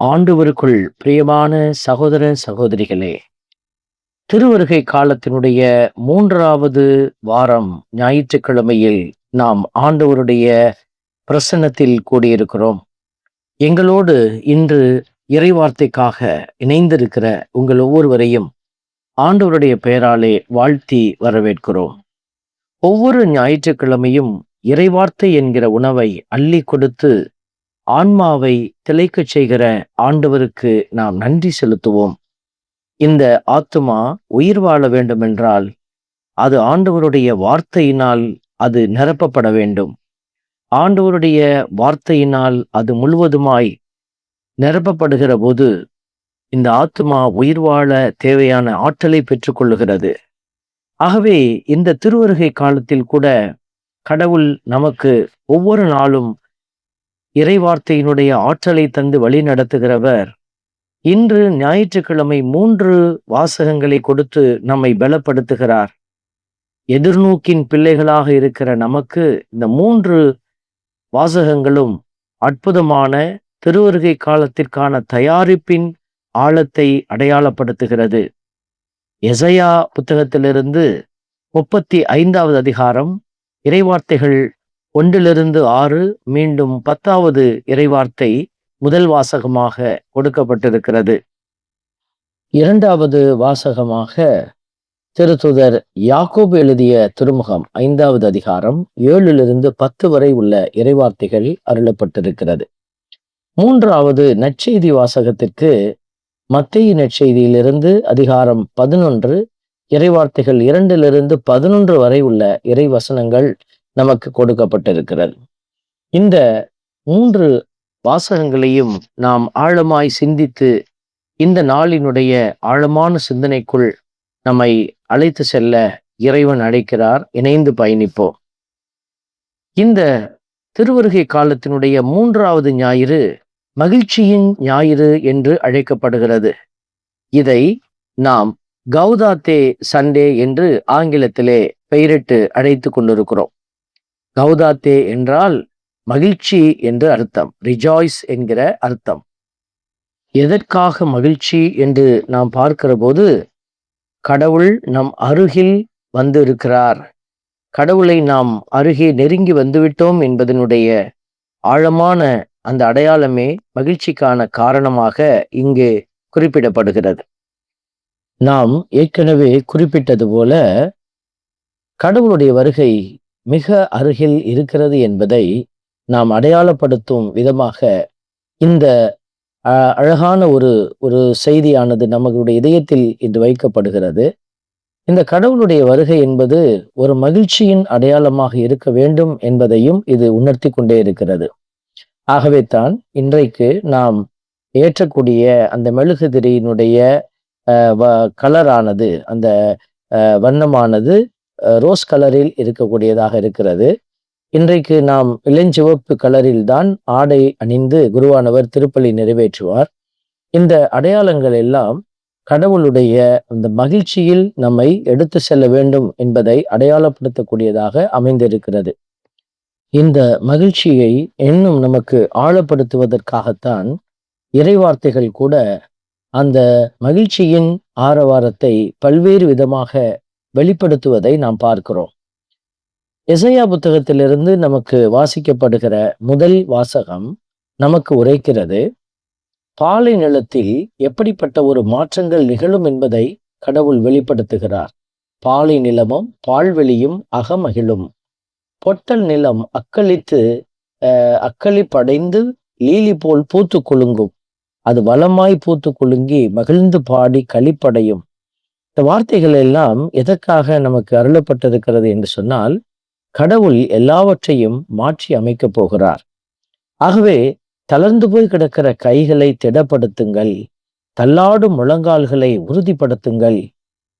ஆண்டவருக்குள் பிரியமான சகோதர சகோதரிகளே திருவருகை காலத்தினுடைய மூன்றாவது வாரம் ஞாயிற்றுக்கிழமையில் நாம் ஆண்டவருடைய பிரசன்னத்தில் கூடியிருக்கிறோம். எங்களோடு இன்று இறைவார்த்தைக்காக இணைந்திருக்கிற உங்கள் ஒவ்வொருவரையும் ஆண்டவருடைய பெயராலே வாழ்த்தி வரவேற்கிறோம். ஒவ்வொரு ஞாயிற்றுக்கிழமையும் இறைவார்த்தை என்கிற உணவை அள்ளி கொடுத்து ஆன்மாவை திளைக்கச் செய்கிற ஆண்டவருக்கு நாம் நன்றி செலுத்துவோம். இந்த ஆத்துமா உயிர் வாழ வேண்டுமென்றால் அது ஆண்டவருடைய வார்த்தையினால் அது நிரப்பப்பட வேண்டும். ஆண்டவருடைய வார்த்தையினால் அது முழுவதுமாய் நிரப்பப்படுகிற போது இந்த ஆத்மா உயிர் வாழ தேவையான ஆற்றலை பெற்றுக்கொள்ளுகிறது ஆகவே இந்த திருவருகை காலத்தில் கூட கடவுள் நமக்கு ஒவ்வொரு நாளும் இறைவார்த்தையினுடைய ஆற்றலை தந்து வழி நடத்துகிறவர். இன்று ஞாயிற்றுக்கிழமை மூன்று வாசகங்களை கொடுத்து நம்மை பலப்படுத்துகிறார். எதிர்நோக்கின் பிள்ளைகளாக இருக்கிற நமக்கு இந்த மூன்று வாசகங்களும் அற்புதமான திருவருகை காலத்திற்கான தயாரிப்பின் ஆழத்தை அடையாளப்படுத்துகிறது. எசையா புத்தகத்திலிருந்து முப்பத்தி ஐந்தாவது அதிகாரம் இறைவார்த்தைகள் ஒன்றிலிருந்து ஆறு மீண்டும் பத்தாவது இறைவார்த்தை முதல் வாசகமாக கொடுக்கப்பட்டிருக்கிறது. இரண்டாவது வாசகமாக திருத்துதர் யாக்கோபு எழுதிய திருமுகம் ஐந்தாவது அதிகாரம் ஏழிலிருந்து பத்து வரை உள்ள இறைவார்த்தைகள் அருளப்பட்டிருக்கிறது. மூன்றாவது நற்செய்தி வாசகத்திற்கு மத்திய நற்செய்தியிலிருந்து அதிகாரம் பதினொன்று இறைவார்த்தைகள் இரண்டிலிருந்து பதினொன்று வரை உள்ள இறைவசனங்கள் நமக்கு கொடுக்கப்பட்டிருக்கிறது. இந்த மூன்று வாசகங்களையும் நாம் ஆழமாய் சிந்தித்து இந்த நாளினுடைய ஆழமான சிந்தனைக்குள் நம்மை அழைத்து செல்ல இறைவன் அழைக்கிறார். இணைந்து பயணிப்போம். இந்த திருவருகை காலத்தினுடைய மூன்றாவது ஞாயிறு மகிழ்ச்சியின் ஞாயிறு என்று அழைக்கப்படுகிறது. இதை நாம் கௌதாத்தே சண்டே என்று ஆங்கிலத்திலே பெயரிட்டு அழைத்து கொண்டிருக்கிறோம். கௌதாத்தே என்றால் மகிழ்ச்சி என்று அர்த்தம். ரிஜாய்ஸ் என்கிற அர்த்தம். எதற்காக மகிழ்ச்சி என்று நாம் பார்க்கிற போது கடவுள் நம் அருகில் வந்து இருக்கிறார் கடவுளை நாம் அருகே நெருங்கி வந்துவிட்டோம் என்பதனுடைய ஆழமான அந்த அடையாளமே மகிழ்ச்சிக்கான காரணமாக இங்கு குறிப்பிடப்படுகிறது. நாம் ஏற்கனவே குறிப்பிட்டது போல கடவுளுடைய வருகை மிக அருகில் இருக்கிறது என்பதை நாம் அடையாளப்படுத்தும் விதமாக இந்த அழகான ஒரு ஒரு செய்தியானது நம்மளுடைய இதயத்தில் இன்று வைக்கப்படுகிறது. இந்த கடவுளுடைய வருகை என்பது ஒரு மகிழ்ச்சியின் அடையாளமாக இருக்க வேண்டும் என்பதையும் இது உணர்த்தி கொண்டே இருக்கிறது. ஆகவே தான் இன்றைக்கு நாம் ஏற்றக்கூடிய அந்த மெழுகுதிரியினுடைய கலரானது அந்த வண்ணமானது ரோஸ் கலரில் இருக்கக்கூடியதாக இருக்கிறது. இன்றைக்கு நாம் இளஞ்சிவப்பு கலரில் தான் ஆடை அணிந்து குருவானவர் திருப்பலி நிறைவேற்றுவார். இந்த அடையாளங்கள் எல்லாம் கடவுளுடைய அந்த மகிழ்ச்சியில் நம்மை எடுத்து செல்ல வேண்டும் என்பதை அடையாளப்படுத்தக்கூடியதாக அமைந்திருக்கிறது. இந்த மகிழ்ச்சியை இன்னும் நமக்கு ஆழப்படுத்துவதற்காகத்தான் இறைவார்த்தைகள் கூட அந்த மகிழ்ச்சியின் ஆரவாரத்தை பல்வேறு விதமாக வெளிப்படுத்துவதை நாம் பார்க்கிறோம். எசையா புத்தகத்திலிருந்து நமக்கு வாசிக்கப்படுகிற முதல் வாசகம் நமக்கு உரைக்கிறது பாலை நிலத்தில் எப்படிப்பட்ட ஒரு மாற்றங்கள் நிகழும் என்பதை கடவுள் வெளிப்படுத்துகிறார். பாலை நிலமும் பால்வெளியும் அகமகிழும். பொட்டல் நிலம் அக்களித்து அக்களிப்படைந்து லீலி போல் பூத்து குலுங்கும். அது வளமாய் பூத்து குலுங்கி மகிழ்ந்து பாடி களிப்படையும். இந்த வார்த்தைகள் எல்லாம் எதற்காக நமக்கு அருளப்பட்டிருக்கிறது என்று சொன்னால் கடவுள் எல்லாவற்றையும் மாற்றி அமைக்கப் போகிறார். ஆகவே தளர்ந்து போய் கிடக்கிற கைகளை திடப்படுத்துங்கள் தள்ளாடும் முழங்கால்களை உறுதிப்படுத்துங்கள்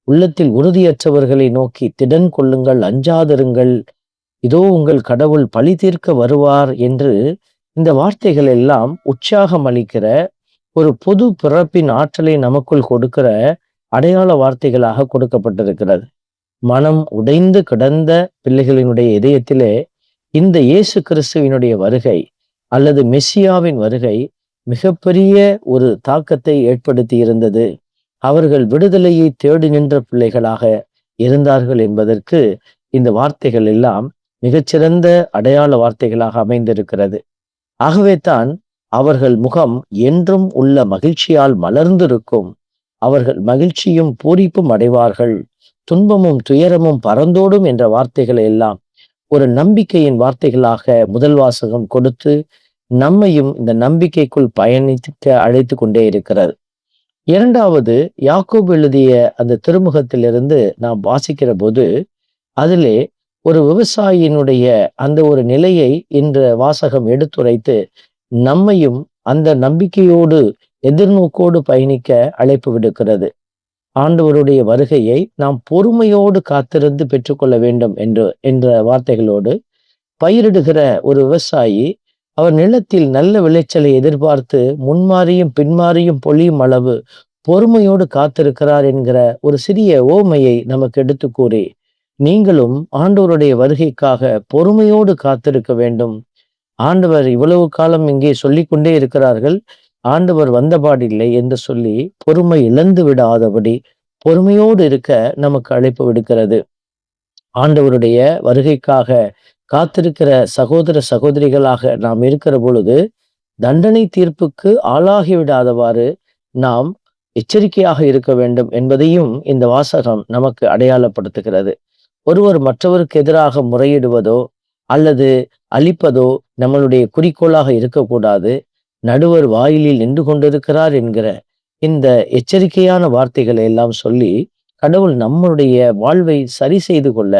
உள்ளத்தில் உறுதியற்றவர்களை நோக்கி திடன் கொள்ளுங்கள் அஞ்சாதிருங்கள் இதோ உங்கள் கடவுள் பழி தீர்க்க வருவார் என்று இந்த வார்த்தைகள் எல்லாம் உற்சாகம் அளிக்கிற ஒரு பொது பிறப்பின் ஆற்றலை நமக்குள் கொடுக்கிற அடையாள வார்த்தைகளாக கொடுக்கப்பட்டிருக்கிறது. மனம் உடைந்து கிடந்த பிள்ளைகளினுடைய இதயத்திலே இந்த இயேசு கிறிஸ்துவினுடைய வருகை அல்லது மெஸ்ஸியாவின் வருகை மிகப்பெரிய ஒரு தாக்கத்தை ஏற்படுத்தி இருந்தது அவர்கள் விடுதலையை தேடி நின்ற பிள்ளைகளாக இருந்தார்கள் என்பதற்கு இந்த வார்த்தைகள் எல்லாம் மிகச்சிறந்த அடையாள வார்த்தைகளாக அமைந்திருக்கிறது. ஆகவே தான் அவர்கள் முகம் என்றும் உள்ள மகிழ்ச்சியால் மலர்ந்திருக்கும் அவர்கள் மகிழ்ச்சியும் பூரிப்பும் அடைவார்கள். துன்பமும் துயரமும் பறந்தோடும் என்ற வார்த்தைகளை எல்லாம் ஒரு நம்பிக்கையின் வார்த்தைகளாக முதல் வாசகம் கொடுத்து நம்மையும் இந்த நம்பிக்கைக்குள் பயணிக்க அழைத்து கொண்டே இருக்கிறது. இரண்டாவது யாக்கோப் எழுதிய அந்த திருமுகத்திலிருந்து நாம் வாசிக்கிற போது அதிலே ஒரு விவசாயியினுடைய அந்த ஒரு நிலையை இன்று வாசகம் எடுத்துரைத்து நம்மையும் அந்த நம்பிக்கையோடு எதிர்நோக்கோடு பயணிக்க அழைப்பு விடுக்கிறது. ஆண்டவருடைய வருகையை நாம் பொறுமையோடு காத்திருந்து பெற்றுக்கொள்ள வேண்டும் என்று என்ற வார்த்தைகளோடு பயிரிடுகிற ஒரு விவசாயி அவர் நிலத்தில் நல்ல விளைச்சலை எதிர்பார்த்து முன்மாறியும் பின்மாறியும் பொழியும் அளவு பொறுமையோடு காத்திருக்கிறார் என்கிற ஒரு சிறிய ஓமையை நமக்கு எடுத்து கூறி நீங்களும் ஆண்டவருடைய வருகைக்காக பொறுமையோடு காத்திருக்க வேண்டும். ஆண்டவர் இவ்வளவு காலம் இங்கே சொல்லிக் கொண்டே இருக்கிறார்கள். ஆண்டவர் வந்தபாடில்லை என்று சொல்லி பொறுமை இழந்து விடாதபடி பொறுமையோடு இருக்க நமக்கு அழைப்பு விடுக்கிறது. ஆண்டவருடைய வருகைக்காக காத்திருக்கிற சகோதர சகோதரிகளாக நாம் இருக்கிற பொழுது தண்டனை தீர்ப்புக்கு ஆளாகி விடாதவாறு நாம் எச்சரிக்கையாக இருக்க வேண்டும் என்பதையும் இந்த வாசகம் நமக்கு அடையாளப்படுத்துகிறது. ஒருவர் மற்றவருக்கு எதிராக முறையிடுவதோ அல்லது அழிப்பதோ நம்மளுடைய குறிக்கோளாக இருக்கக்கூடாது. நடுவர் வாயிலில் நின்று கொண்டிருக்கிறார் என்கிற இந்த எச்சரிக்கையான வார்த்தைகளை எல்லாம் சொல்லி கடவுள் நம்முடைய வாழ்வை சரி செய்து கொள்ள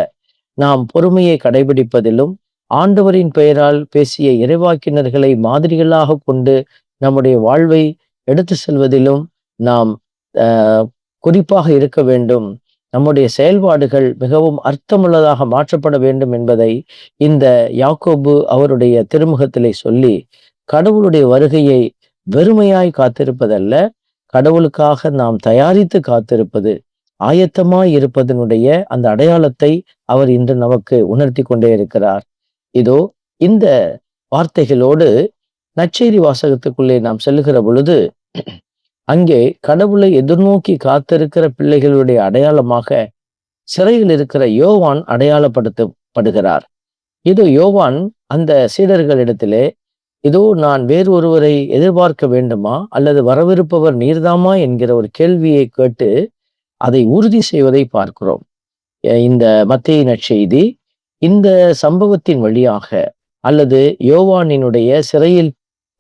நாம் பொறுமையை கடைபிடிப்பதிலும் ஆண்டவரின் பெயரால் பேசிய இறைவாக்கினர்களை மாதிரிகளாக கொண்டு நம்முடைய வாழ்வை எடுத்து செல்வதிலும் நாம் குறிப்பாக இருக்க வேண்டும். நம்முடைய செயல்பாடுகள் மிகவும் அர்த்தமுள்ளதாக மாற்றப்பட வேண்டும் என்பதை இந்த யாக்கோபு அவருடைய திருமுகத்திலே சொல்லி கடவுளுடைய வருகையை வெறுமையாய் காத்திருப்பதல்ல கடவுளுக்காக நாம் தயாரித்து காத்திருப்பது ஆயத்தமாய் இருப்பதனுடைய அந்த அடையாளத்தை அவர் இன்று நமக்கு உணர்த்தி கொண்டே இருக்கிறார். இதோ இந்த வார்த்தைகளோடு நச்சேரி வாசகத்துக்குள்ளே நாம் செல்லுகிற பொழுது அங்கே கடவுளை எதிர்நோக்கி காத்திருக்கிற பிள்ளைகளுடைய அடையாளமாக சிறையில் இருக்கிற யோவான் அடையாளப்படுத்தப்படுகிறார். இது யோவான் அந்த சீடர்களிடத்திலே இதோ நான் வேறு ஒருவரை எதிர்பார்க்க வேண்டுமா? அல்லது வரவிருப்பவர் நீர்தாமா? என்கிற ஒரு கேள்வியை கேட்டு அதை உறுதி செய்வதை பார்க்கிறோம். இந்த மத்திய நற்செய்தி இந்த சம்பவத்தின் வழியாக அல்லது யோவானினுடைய சிறையில்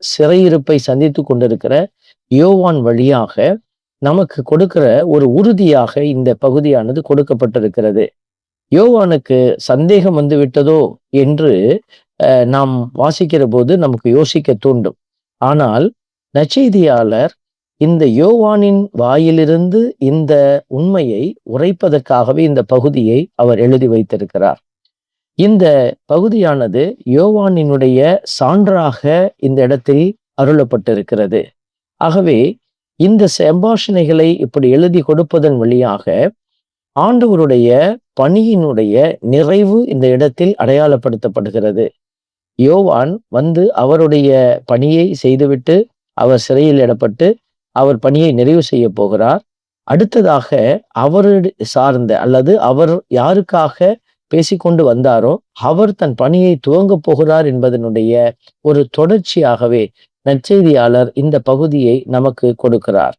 சிறையிருப்பை சந்தித்து கொண்டிருக்கிற யோவான் வழியாக நமக்கு கொடுக்கிற ஒரு உறுதியாக இந்த பகுதியானது கொடுக்கப்பட்டிருக்கிறது. யோவானுக்கு சந்தேகம் வந்து விட்டதோ என்று நாம் வாசிக்கிற போது நமக்கு யோசிக்க தூண்டும். ஆனால் நச்செய்தியாளர் இந்த யோவானின் வாயிலிருந்து இந்த உண்மையை உரைப்பதற்காகவே இந்த பகுதியை அவர் எழுதி வைத்திருக்கிறார். இந்த பகுதியானது யோவானினுடைய சான்றாக இந்த இடத்தில் அருளப்பட்டிருக்கிறது. ஆகவே இந்த சம்பாஷணைகளை இப்படி எழுதி கொடுப்பதன் வழியாக ஆண்டவருடைய பணியினுடைய நிறைவு இந்த இடத்தில் அடையாளப்படுத்தப்படுகிறது. யோவான் வந்து அவருடைய பணியை செய்துவிட்டு அவர் சிறையில் இடப்பட்டு அவர் பணியை நிறைவு செய்ய போகிறார். அடுத்ததாக அவர் சார்ந்த அல்லது அவர் யாருக்காக பேசிக்கொண்டு வந்தாரோ அவர் தன் பணியை துவங்க போகிறார் என்பதனுடைய ஒரு தொடர்ச்சியாகவே நற்செய்தியாளர் இந்த பகுதியை நமக்கு கொடுக்கிறார்.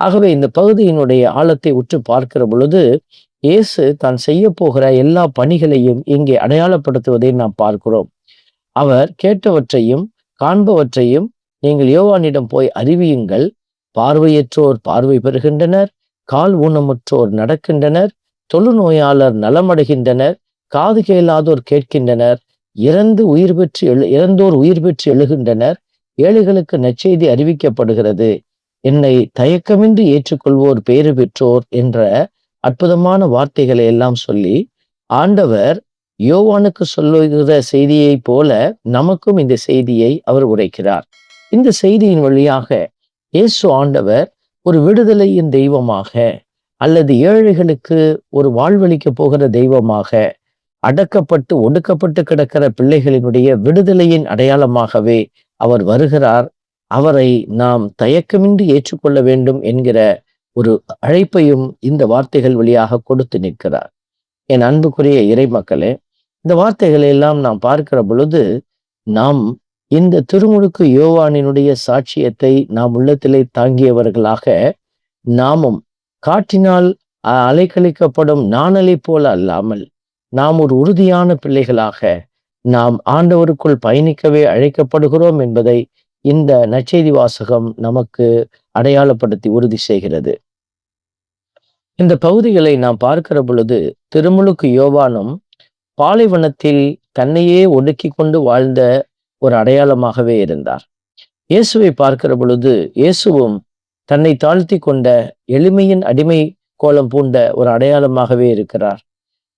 ஆகவே இந்த பகுதியினுடைய ஆழத்தை உற்று பார்க்கிற பொழுது இயேசு தான் செய்ய போகிற எல்லா பணிகளையும் இங்கே அடையாளப்படுத்துவதை நாம் பார்க்கிறோம். அவர் கேட்டவற்றையும் காண்பவற்றையும் நீங்கள் யோவானிடம் போய் அறிவியுங்கள். பார்வையற்றோர் பார்வை பெறுகின்றனர் கால் ஊனமுற்றோர் நடக்கின்றனர் தொழுநோயாளர் நலமடைகின்றனர் காது கேளாதோர் கேட்கின்றனர் இறந்து உயிர் பெற்று எழு இறந்தோர் உயிர் பெற்று எழுகின்றனர் ஏழைகளுக்கு நச்செய்தி அறிவிக்கப்படுகிறது. என்னை தயக்கமின்றி ஏற்றுக்கொள்வோர் பேறு பெற்றோர் என்ற அற்புதமான வார்த்தைகளை எல்லாம் சொல்லி ஆண்டவர் யோவானுக்கு சொல்லுகிற செய்தியை போல நமக்கும் இந்த செய்தியை அவர் உரைக்கிறார். இந்த செய்தியின் வழியாக இயேசு ஆண்டவர் ஒரு விடுதலையின் தெய்வமாக அல்லது ஏழைகளுக்கு ஒரு வாழ்வழிக்க போகிற தெய்வமாக அடக்கப்பட்டு ஒடுக்கப்பட்டு கிடக்கிற பிள்ளைகளினுடைய விடுதலையின் அடையாளமாகவே அவர் வருகிறார். அவரை நாம் தயக்கமின்றி ஏற்றுக்கொள்ள வேண்டும் என்கிற ஒரு அழைப்பையும் இந்த வார்த்தைகள் வழியாக கொடுத்து நிற்கிறார். என் அன்புக்குரிய இறை மக்களே இந்த வார்த்தைகளை எல்லாம் நாம் பார்க்கிற பொழுது நாம் இந்த திருமுழுக்கு யோவானினுடைய சாட்சியத்தை நாம் உள்ளத்திலே தாங்கியவர்களாக நாமும் காற்றினால் அலைக்கழிக்கப்படும் நாணலை போல அல்லாமல் நாம் ஒரு உறுதியான பிள்ளைகளாக நாம் ஆண்டவருக்குள் பயணிக்கவே அழைக்கப்படுகிறோம் என்பதை இந்த நச்செய்தி வாசகம் நமக்கு அடையாளப்படுத்தி உறுதி செய்கிறது. இந்த பகுதிகளை நாம் பார்க்கிற பொழுது திருமுழுக்கு யோவானும் பாலைவனத்தில் தன்னையே ஒடுக்கி கொண்டு வாழ்ந்த ஒரு அடையாளமாகவே இருந்தார். இயேசுவை பார்க்கிற பொழுது இயேசுவும் தன்னை தாழ்த்தி கொண்ட எளிமையின் அடிமை கோலம் பூண்ட ஒரு அடையாளமாகவே இருக்கிறார்.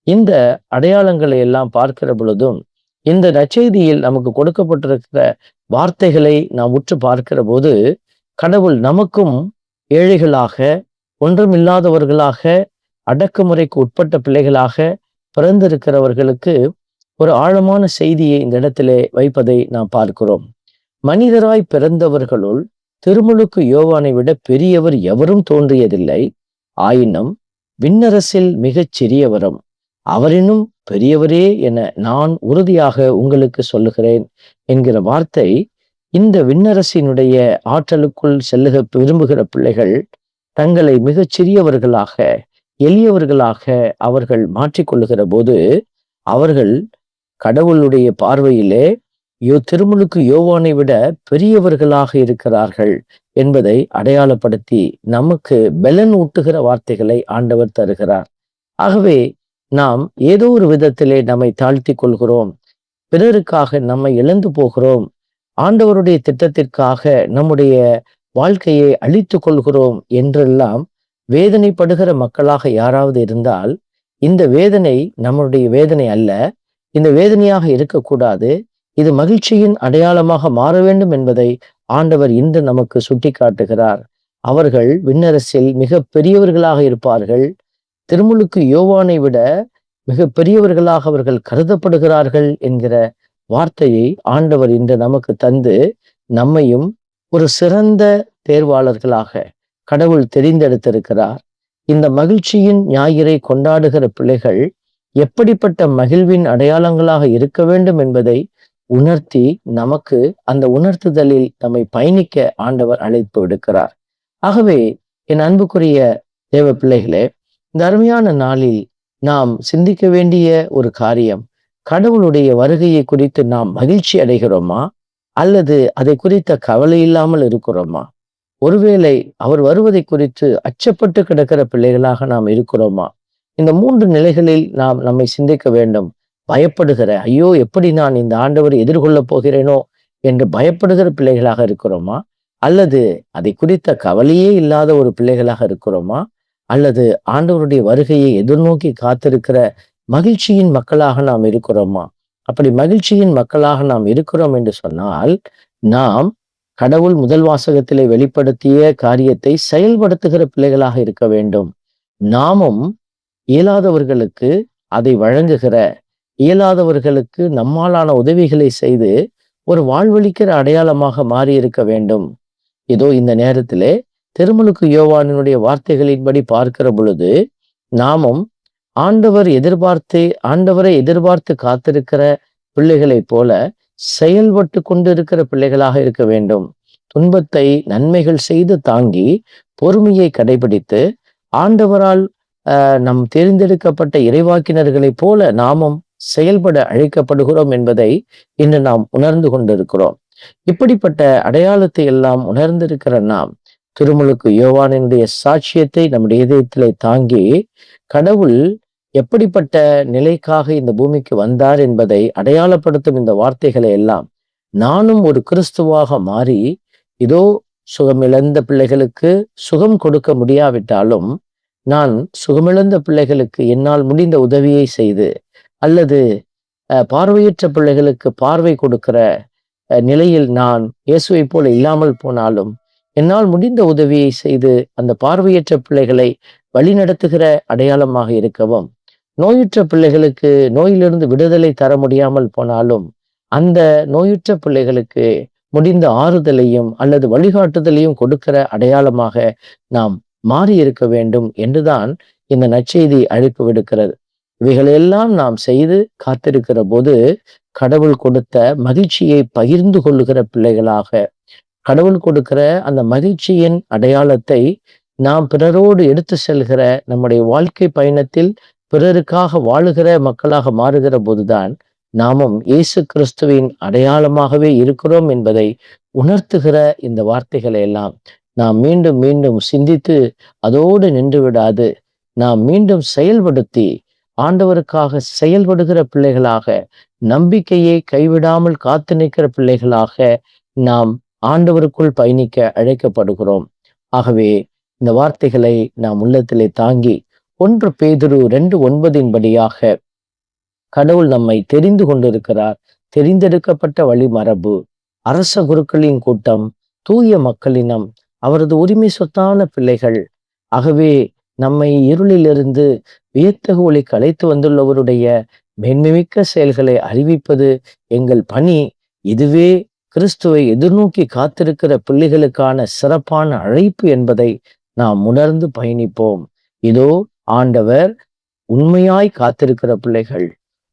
இந்த அடையாளங்களை எல்லாம் பார்க்கிற பொழுதும் இந்த நச்செய்தியில் நமக்கு கொடுக்கப்பட்டிருக்கிற வார்த்தைகளை நாம் உற்று பார்க்கிற போது கடவுள் நமக்கும் ஏழைகளாக ஒன்றுமில்லாதவர்களாக அடக்குமுறைக்கு உட்பட்ட பிள்ளைகளாக பிறந்திருக்கிறவர்களுக்கு ஒரு ஆழமான செய்தியை இந்த இடத்திலே வைப்பதை நாம் பார்க்கிறோம். மனிதராய் பிறந்தவர்களுள் திருமுழுக்கு யோவானை விட பெரியவர் எவரும் தோன்றியதில்லை. ஆயினும் விண்ணரசில் மிகச் சிறியவரும். அவரினும் பெரியவரே என நான் உறுதியாக உங்களுக்கு சொல்லுகிறேன் என்கிற வார்த்தை இந்த விண்ணரசினுடைய ஆற்றலுக்குள் செல்லுக விரும்புகிற பிள்ளைகள் தங்களை மிகச் சிறியவர்களாக எளியவர்களாக அவர்கள் மாற்றிக்கொள்ளுகிற போது அவர்கள் கடவுளுடைய பார்வையிலே யோ திருமுழுக்கு யோவானை விட பெரியவர்களாக இருக்கிறார்கள் என்பதை அடையாளப்படுத்தி நமக்கு பலன் ஊட்டுகிற வார்த்தைகளை ஆண்டவர் தருகிறார். ஆகவே நாம் ஏதோ ஒரு விதத்திலே நம்மை தாழ்த்தி கொள்கிறோம் பிறருக்காக நம்மை இழந்து போகிறோம் ஆண்டவருடைய திட்டத்திற்காக நம்முடைய வாழ்க்கையை அழித்து கொள்கிறோம் என்றெல்லாம் வேதனைப்படுகிற மக்களாக யாராவது இருந்தால் இந்த வேதனை நம்முடைய வேதனை அல்ல. இந்த வேதனையாக இருக்கக்கூடாது. இது மகிழ்ச்சியின் அடையாளமாக மாற வேண்டும் என்பதை ஆண்டவர் இன்று நமக்கு சுட்டி காட்டுகிறார் அவர்கள் விண்ணரசில் மிக பெரியவர்களாக இருப்பார்கள். திருமுழுக்கு யோவானை விட மிக பெரியவர்களாக அவர்கள் கருதப்படுகிறார்கள் என்கிற வார்த்தையை ஆண்டவர் இன்று நமக்கு தந்து நம்மையும் ஒரு சிறந்த தேர்வாளர்களாக கடவுள் தெரிந்தெடுத்திருக்கிறார். இந்த மகிழ்ச்சியின் ஞாயிறை கொண்டாடுகிற பிள்ளைகள் எப்படிப்பட்ட மகிழ்வின் அடையாளங்களாக இருக்க வேண்டும் என்பதை உணர்த்தி நமக்கு அந்த உணர்த்துதலில் நம்மை பயணிக்க ஆண்டவர் அழைப்பு விடுக்கிறார். ஆகவே என் அன்புக்குரிய தேவ பிள்ளைகளே இந்த அருமையான நாளில் நாம் சிந்திக்க வேண்டிய ஒரு காரியம் கடவுளுடைய வருகையை குறித்து நாம் மகிழ்ச்சி அடைகிறோமா? அல்லது அதை குறித்த கவலை இல்லாமல் இருக்கிறோமா? ஒருவேளை அவர் வருவதை குறித்து அச்சப்பட்டு கிடக்கிற பிள்ளைகளாக நாம் இருக்கிறோமா? இந்த மூன்று நிலைகளில் நாம் நம்மை சிந்திக்க வேண்டும். பயப்படுகிற ஐயோ எப்படி நான் இந்த ஆண்டவரை எதிர்கொள்ளப் போகிறேனோ என்று பயப்படுகிற பிள்ளைகளாக இருக்கிறோமா? அல்லது அதை குறித்த கவலையே இல்லாத ஒரு பிள்ளைகளாக இருக்கிறோமா? அல்லது ஆண்டவருடைய வருகையை எதிர்நோக்கி காத்திருக்கிற மகிழ்ச்சியின் மக்களாக நாம் இருக்கிறோமா? அப்படி மகிழ்ச்சியின் மக்களாக நாம் இருக்கிறோம் என்று சொன்னால் நாம் கடவுள் முதல் வாசகத்திலே வெளிப்படுத்திய காரியத்தை செயல்படுத்துகிற பிள்ளைகளாக இருக்க வேண்டும். நாமும் இயலாதவர்களுக்கு அதை வழங்குகிற இயலாதவர்களுக்கு நம்மாலான உதவிகளை செய்து ஒரு வாழ்வழிக்கிற அடையாளமாக மாறி இருக்க வேண்டும். இதோ இந்த நேரத்திலே திருமுழுக்கு யோவானினுடைய வார்த்தைகளின்படி பார்க்கிற பொழுது நாமும் ஆண்டவர் எதிர்பார்த்து ஆண்டவரை எதிர்பார்த்து காத்திருக்கிற பிள்ளைகளைப் போல செயல்பட்டு கொண்டிருக்கிற பிள்ளைகளாக இருக்க வேண்டும். துன்பத்தை நன்மைகள் செய்து தாங்கி பொறுமையை கடைபிடித்து ஆண்டவரால் நம் தேர்ந்தெடுக்கப்பட்ட இறைவாக்கினர்களைப் போல நாமும் செயல்பட அழைக்கப்படுகிறோம் என்பதை இன்று நாம் உணர்ந்து கொண்டிருக்கிறோம். இப்படிப்பட்ட அடையாளத்தை எல்லாம் உணர்ந்திருக்கிற நாம் திருமுழுக்கு யோவானினுடைய சாட்சியத்தை நம்முடைய இதயத்திலே தாங்கி கடவுள் எப்படிப்பட்ட நிலைக்காக இந்த பூமிக்கு வந்தார் என்பதை அடையாளப்படுத்தும் இந்த வார்த்தைகளை எல்லாம் நானும் ஒரு கிறிஸ்துவாக மாறி இதோ சுகமிழந்த பிள்ளைகளுக்கு சுகம் கொடுக்க முடியாவிட்டாலும் நான் சுகமிழந்த பிள்ளைகளுக்கு என்னால் முடிந்த உதவியை செய்து அல்லது பார்வையற்ற பிள்ளைகளுக்கு பார்வை கொடுக்கிற நிலையில் நான் இயேசுவை போல இல்லாமல் போனாலும் என்னால் முடிந்த உதவியை செய்து அந்த பார்வையற்ற பிள்ளைகளை வழிநடத்துகிற அடையாளமாக இருக்கவும் நோயுற்ற பிள்ளைகளுக்கு நோயிலிருந்து விடுதலை தர முடியாமல் போனாலும் அந்த நோயுற்ற பிள்ளைகளுக்கு முடிந்த ஆறுதலையும் அல்லது வழிகாட்டுதலையும் கொடுக்கிற அடையாளமாக நாம் மாறி இருக்க வேண்டும் என்றுதான் இந்த நற்செய்தி அழைப்பு விடுக்கிறது. இவைகளெல்லாம் நாம் செய்து காத்திருக்கிற போது கடவுள் கொடுத்த மகிழ்ச்சியை பகிர்ந்து கொள்ளுகிற பிள்ளைகளாக கடவுள் கொடுக்கிற அந்த மகிழ்ச்சியின் அடையாளத்தை நாம் பிறரோடு எடுத்து செல்கிற நம்முடைய வாழ்க்கை பயணத்தில் பிறருக்காக வாழுகிற மக்களாக மாறுகிற போதுதான் நாமும் இயேசு கிறிஸ்துவின் அடையாளமாகவே இருக்கிறோம் என்பதை உணர்த்துகிற இந்த வார்த்தைகளை எல்லாம் நாம் மீண்டும் மீண்டும் சிந்தித்து அதோடு நின்று விடாது. நாம் மீண்டும் செயல்படுத்தி ஆண்டவருக்காக செயல்படுகிற பிள்ளைகளாக நம்பிக்கையை கைவிடாமல் காத்து நிற்கிற பிள்ளைகளாக நாம் ஆண்டவருக்குள் பயணிக்க அழைக்கப்படுகிறோம். ஆகவே இந்த வார்த்தைகளை நாம் உள்ளத்திலே தாங்கி ஒன்று பேதுரு ரெண்டு ஒன்பதின்படியாக கடவுள் நம்மை தெரிந்து கொண்டிருக்கிறார். தெரிந்தெடுக்கப்பட்ட வழிமரபு அரச குருக்களின் கூட்டம் தூய மக்களினம் அவரது உரிமை சொத்தான பிள்ளைகள். ஆகவே நம்மை இருளிலிருந்து வியத்தகு ஒளிக்கு அழைத்து வந்துள்ளவருடைய மேன்மைமிக்க செயல்களை அறிவிப்பது எங்கள் பணி. இதுவே கிறிஸ்துவை எதிர்நோக்கி காத்திருக்கிற பிள்ளைகளுக்கான சிறப்பான அழைப்பு என்பதை நாம் உணர்ந்து பயணிப்போம். இதோ ஆண்டவர் உண்மையாய் காத்திருக்கிற பிள்ளைகள்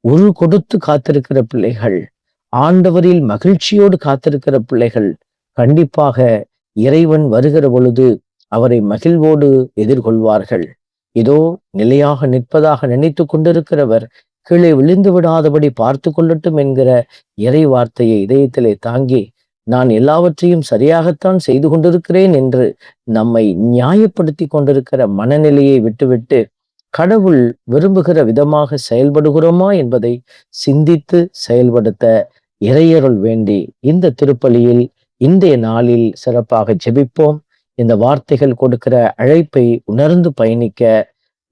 உரு கொடுத்து காத்திருக்கிற பிள்ளைகள் ஆண்டவரில் மகிழ்ச்சியோடு காத்திருக்கிற பிள்ளைகள் கண்டிப்பாக இறைவன் வருகிற பொழுது அவரை மகிழ்வோடு எதிர்கொள்வார்கள். இதோ நிலையாக நிற்பதாக நினைத்து கொண்டிருக்கிறவர் கீழே விழுந்து விடாதபடி பார்த்து கொள்ளட்டும் என்கிற இறை வார்த்தையை இதயத்திலே தாங்கி நான் எல்லாவற்றையும் சரியாகத்தான் செய்து கொண்டிருக்கிறேன் என்று நம்மை நியாயப்படுத்தி கொண்டிருக்கிற மனநிலையை விட்டுவிட்டு கடவுள் விரும்புகிற விதமாக செயல்படுகிறோமா என்பதை சிந்தித்து செயல்படுத்த இறையருள் வேண்டி இந்த திருப்பலியில் இன்றைய நாளில் சிறப்பாக ஜெபிப்போம். இந்த வார்த்தைகள் கொடுக்கிற அழைப்பை உணர்ந்து பயணிக்க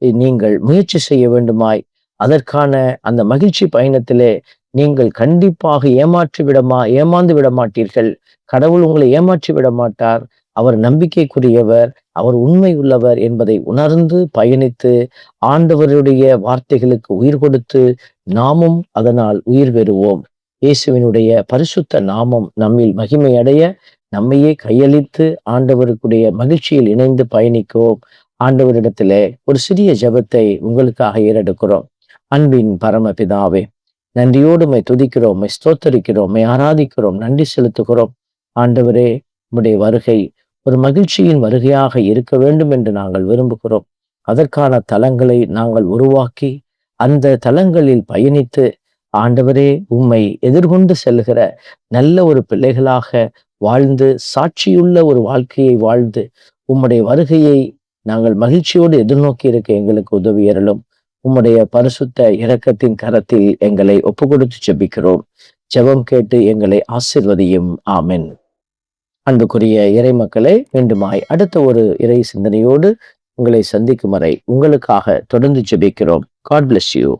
நீங்கள் முயற்சி செய்ய வேண்டுமாய். அதற்கான அந்த மகிழ்ச்சி பயணத்திலே நீங்கள் கண்டிப்பாக ஏமாற்றி விடமா ஏமாந்து விட மாட்டீர்கள் கடவுள் உங்களை ஏமாற்றி விட மாட்டார் அவர் நம்பிக்கைக்குரியவர் அவர் உண்மை உள்ளவர் என்பதை உணர்ந்து பயணித்து ஆண்டவருடைய வார்த்தைகளுக்கு உயிர் கொடுத்து நாமும் அதனால் உயிர் பெறுவோம். இயேசுவினுடைய பரிசுத்த நாமம் நம்மில் மகிமை அடைய நம்மையே கையளித்து ஆண்டவருக்குடைய மகிழ்ச்சியில் இணைந்து பயணிக்கவும். ஆண்டவரிடத்திலே ஒரு சிறிய ஜபத்தை உங்களுக்காக ஏறெடுக்கிறோம். அன்பின் பரமபிதாவே நன்றியோடு மை துதிக்கிறோம் மை ஸ்தோத்தரிக்கிறோம் மை ஆராதிக்கிறோம் நன்றி செலுத்துகிறோம். ஆண்டவரே உம்முடைய வருகை ஒரு மகிழ்ச்சியின் வருகையாக இருக்க வேண்டும் என்று நாங்கள் விரும்புகிறோம். அதற்கான தலங்களை நாங்கள் உருவாக்கி அந்த தலங்களில் பயணித்து ஆண்டவரே உம்மை எதிர்கொண்டு செல்கிற நல்ல ஒரு பிள்ளைகளாக வாழ்ந்து சாட்சியுள்ள ஒரு வாழ்க்கையை வாழ்ந்து உம்முடைய வருகையை நாங்கள் மகிழ்ச்சியோடு எதிர்நோக்கி இருக்க எங்களுக்கு உதவியறலும் உம்முடைய பரிசுத்த இரக்கத்தின் கரத்தில் எங்களை ஒப்பு கொடுத்து ஜெபிக்கிறோம். ஜெபம் கேட்டு எங்களை ஆசிர்வதியும். ஆமென். அன்புக்குரிய இறை மக்களை மீண்டுமாய் அடுத்த ஒரு இறை சிந்தனையோடு உங்களை சந்திக்கும் வரை உங்களுக்காக தொடர்ந்து ஜெபிக்கிறோம். God bless you